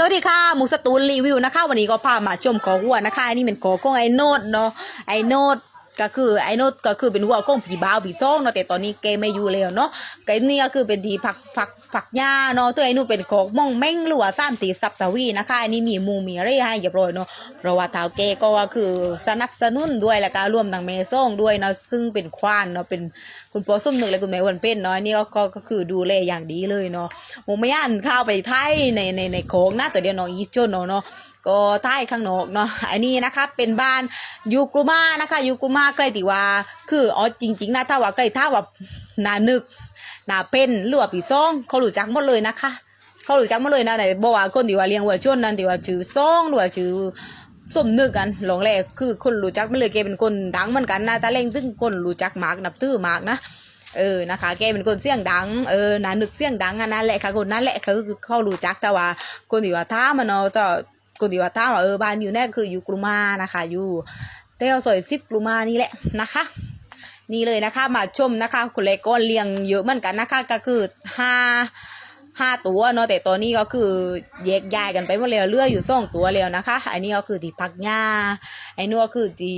สวัสดีค่ะหมูสตูนรีวิวนะคะ วันนี้ก็พามาชมขอหัวนะคะอันนี้เป็นขอกงไอโนดเนาะไอโนด ก็คือไอโนดก็คือเป็นวัวของผีบ้าวผีซ่องเนาะแต่ตอนนี้เกไม่อยู่แล้วเนาะก็นี่ก็คือเป็นทีผักผักผักหญ้าเนาะตัวไอ้นู่นเป็นของม่องแม่งหรือว่าสามตีสับตะวีนะคะอันนี้มีมูมีอะไรให้เรียบร้อยเนาะเพราะว่าเท้าเกก็ว่าคือสนับสนุนด้วยแล้วก็รวมทั้งเมซ่องด้วยเนาะซึ่งเป็นควานเนาะเป็นคุณปอส้มหนึ่งและคุณแม่วันเป็นเนาะนี่ก็ก็คือดูแลอย่างดีเลยเนาะผมไม่อ่านข้าวไปไทยในในในโค้งหน้าแต่เดียวน้องอีจนเนาะเนาะก็ไทยข้างนอกเนาะอันนี้นะคะเป็นบ้านยูกุมานะคะยูกุมาใกล้ติว่า คืออ๋อจริง ๆ นะถ้าว่าใกล้ถ้าว่านานึกนาเป็นหรือว่าปีซ่องเขารู้จักหมดเลยนะคะเขารู้จักหมดเลยนะแต่บอกว่าคนที่ว่าเลี้ยงวัวชนนั่นที่ว่าชื่อซ่องหรือว่าชื่อสมนึกกันหลงแรกคือคนรู้จักมันเลยแกเป็นคนดังเหมือนกันนะตาเล่งซึ่งคนรู้จักมากนับถือมากนะเออนะคะแกเป็นคนเสียงดังเออนานึกเสียงดังอันนั้นแหละค่ะคนนั้นแหละเขาคือเขารู้จักแต่ว่าคนที่ว่าท่ามันเนาะแต่ นที่ว่าท่าว่าเออบ้านอยู่แน่คืออยู่กรุมานะคะอยู่เตลสวยซิปกรุมานี่แหละนะคะ นี่เลยนะคะมาชมนะคะคุณเลโก้เลี้ยงเยอะเหมือนกันนะคะก็คือห้าห้าตัวเนาะแต่ตอนนี้ก็คือแยกย้ายกันไปหมดแล้วเลืออยู่สองตัวแล้วนะคะ อันนี้ก็คือที่พักหญ้าไอ้นู่นก็คือที่